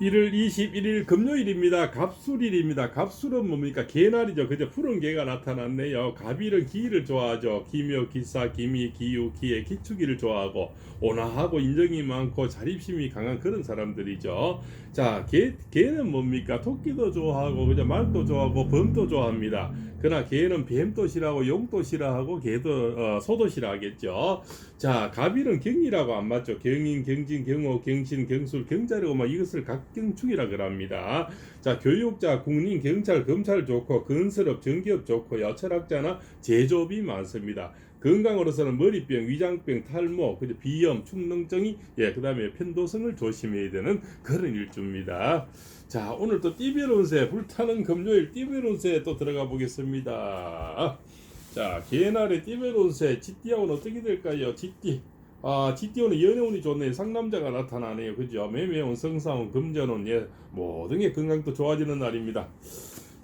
1월 21일 금요일입니다. 갑술일입니다. 갑술은 뭡니까? 개날이죠. 그저 푸른 개가 나타났네요. 갑일은 기를 좋아하죠. 기묘, 기사, 기미, 기유, 기의 기축일을 좋아하고 온화하고 인정이 많고 자립심이 강한 그런 사람들이죠. 자, 개, 개는 뭡니까? 토끼도 좋아하고 그저 말도 좋아하고 범도 좋아합니다. 그러나 개는 뱀도 싫어하고 용도 싫어하고 개도 어, 소도 싫어하겠죠. 자, 갑일은 경이라고 안 맞죠. 경인, 경진, 경호, 경신, 경술, 경자라고 막 이것을 각경축이라 그럽니다. 자, 교육자, 국민, 경찰, 검찰 좋고 건설업, 전기업 좋고 여철학자나 제조업이 많습니다. 건강으로서는 머리병, 위장병, 탈모, 그죠 비염, 축농증이 예, 그다음에 편도성을 조심해야 되는 그런 일주입니다. 자, 오늘 또 띠별 운세 불타는 금요일 띠별 운세 또 들어가 보겠습니다. 자, 띠별 운세 지띠하고는 어떻게 될까요? 지띠. 아, 지띠오는 연애운이 좋네. 상남자가 나타나네요. 그죠? 매매운, 성사운, 금전운, 예, 모든 게 건강도 좋아지는 날입니다.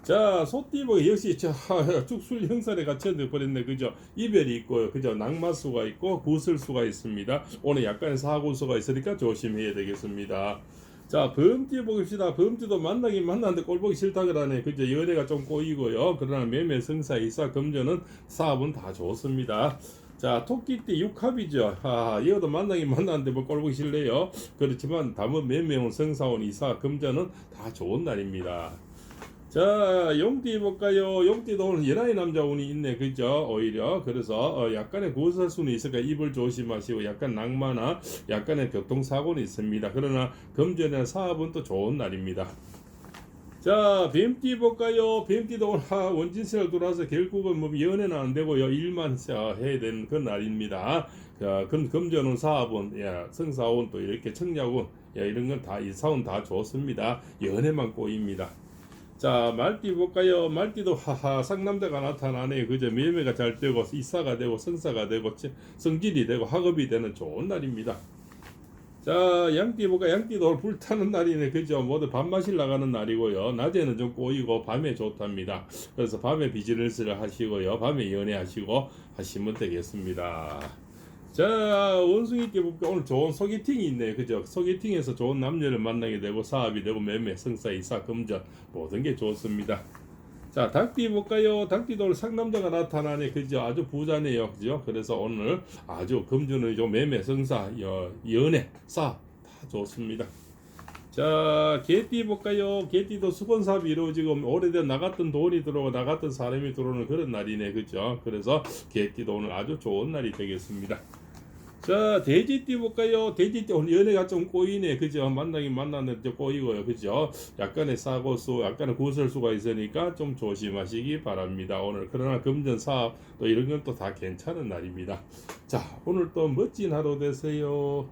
자, 소띠복 역시 저 축술 형살에 갇혀져 버렸네. 그죠? 이별이 있고요. 그죠? 낙마수가 있고 구설수가 있습니다. 오늘 약간의 사고수가 있으니까 조심해야 되겠습니다. 자, 범띠 보십시다. 범띠도 만나긴 만났는데 꼴 보기 싫다 그러네. 그죠? 연애가 좀 꼬이고요. 그러나 매매, 성사, 이사, 금전은 사업은 다 좋습니다. 자, 토끼띠 육합이죠. 아, 이것도 만나긴 만났는데 뭐 꼴보기 싫네요. 그렇지만 담은 매매운 성사원, 이사, 금전은 다 좋은 날입니다. 자, 용띠 볼까요? 용띠도 오늘 연하의 남자 운이 있네, 그죠? 오히려 그래서 어, 약간의 고설수는 있으니까 입을 조심하시고 약간 낭만나 약간의 교통사고는 있습니다. 그러나 금전이나 사업은 또 좋은 날입니다. 자, 뱀띠 볼까요? 뱀띠도 오늘 하- 원진세를 돌아서 결국은 뭐 연애는 안 되고요, 일만 어, 해야 되는 그 날입니다. 자, 금 금전운 사업은 야, 성사운 또 이렇게 청약운 야, 이런 건 다 이사운 다 좋습니다. 연애만 꼬입니다. 자 말띠 볼까요? 말띠도 하하 상남자가 나타나네. 그저 매매가 잘 되고 이사가 되고 성사가 되고 치- 성질이 되고 학업이 되는 좋은 날입니다. 자 양띠 볼까? 양띠도 불타는 날이네. 그죠? 모두 밤마실 나가는 날이고요. 낮에는 좀 꼬이고 밤에 좋답니다. 그래서 밤에 비즈니스를 하시고요. 밤에 연애하시고 하시면 되겠습니다. 자 원숭이께 볼까 오늘 좋은 소개팅이 있네 그죠? 소개팅에서 좋은 남녀를 만나게 되고 사업이 되고 매매 성사 이사 금전 모든 게 좋습니다. 자 닭띠 볼까요? 닭띠도 오늘 상남자가 나타나네. 그죠? 아주 부자네요. 그죠? 그래서 오늘 아주 금전의 좀 매매 성사 여, 연애 사다 좋습니다. 자, 개띠 볼까요? 개띠도 수건 사업이 이루어지고 오래된 나갔던 돈이 들어오고 나갔던 사람이 들어오는 그런 날이네, 그죠? 그래서 개띠도 오늘 아주 좋은 날이 되겠습니다. 자, 돼지띠 볼까요? 돼지띠 오늘 연애가 좀 꼬이네, 그죠? 만나긴 만났는데 좀 꼬이고요, 그죠? 약간의 사고수, 약간의 구설수가 있으니까 좀 조심하시기 바랍니다. 오늘 그러나 금전 사업 또 이런 건 또 다 괜찮은 날입니다. 자, 오늘 또 멋진 하루 되세요.